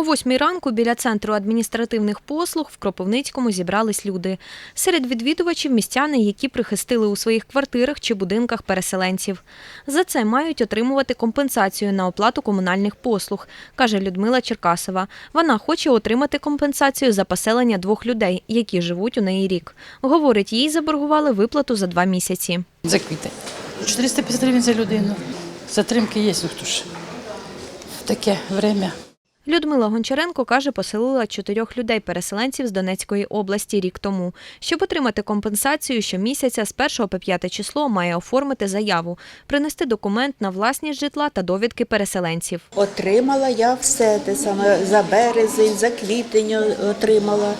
О восьмій ранку біля центру адміністративних послуг в Кропивницькому зібрались люди. Серед відвідувачів містяни, які прихистили у своїх квартирах чи будинках переселенців. За це мають отримувати компенсацію на оплату комунальних послуг, каже Людмила Черкасова. Вона хоче отримати компенсацію за поселення двох людей, які живуть у неї рік. Говорить, їй заборгували виплату за два місяці. За квітень. 450 гривень за людину. Затримки є, ну хто ж. В таке время. Людмила Гончаренко каже, поселила чотирьох людей-переселенців з Донецької області рік тому. Щоб отримати компенсацію, щомісяця з 1 по 5 число має оформити заяву, принести документ на власність житла та довідки переселенців. Отримала я все те саме за березень, за квітень отримала.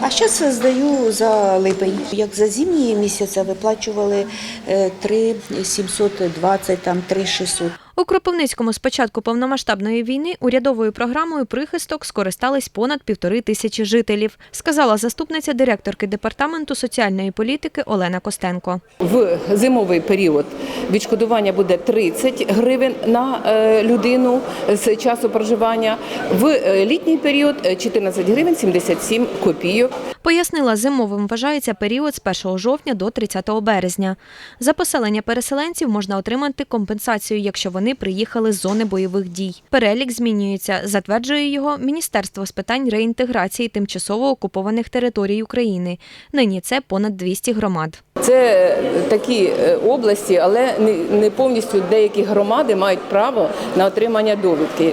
А зараз здаю за липень. Як за зимні місяці виплачували е, 3 720, там 3 600. У Кропивницькому з початку повномасштабної війни урядовою програмою прихисток скористались понад півтори тисячі жителів, сказала заступниця директорки департаменту соціальної політики Олена Костенко. В зимовий період відшкодування буде 30 гривень на е, людину з часу проживання. В е, літній період е, 14 гривень 77 копійок. Пояснила, зимовим вважається період з 1 жовтня до 30 березня. За поселення переселенців можна отримати компенсацію, якщо вони приїхали з зони бойових дій. Перелік змінюється, затверджує його Міністерство з питань реінтеграції тимчасово окупованих територій України. Нині це понад 200 громад. Це е, такі е, області, але не- не повністю деякі громади мають право на отримання довідки.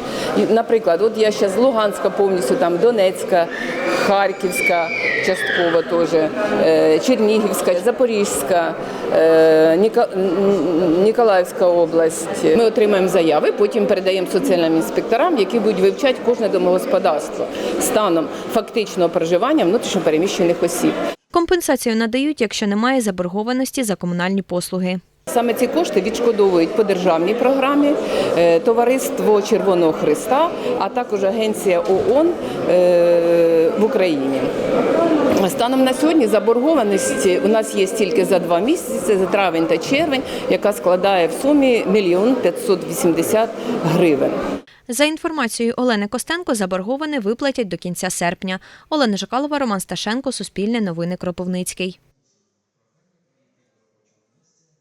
Наприклад, от я ще з Луганська повністю, там Донецька, Харківська, частково теж, е, Чернігівська, Запорізька, е, Ніколаївська область. Ми отримаємо заяви, потім передаємо соціальним інспекторам, які будуть вивчати кожне домогосподарство станом фактичного проживання внутрішньопереміщених осіб. Компенсацію надають, якщо немає заборгованості за комунальні послуги. Саме ці кошти відшкодовують по державній програмі е, Товариство Червоного Христа, а також Агенція ООН е, в Україні. Станом на сьогодні заборгованість у нас є тільки за два місяці, за травень та червень, яка складає в сумі мільйон 580 гривень. За інформацією Олени Костенко, заборговане виплатять до кінця серпня. Олена Жакалова, Роман Сташенко, Суспільне новини Кропивницький.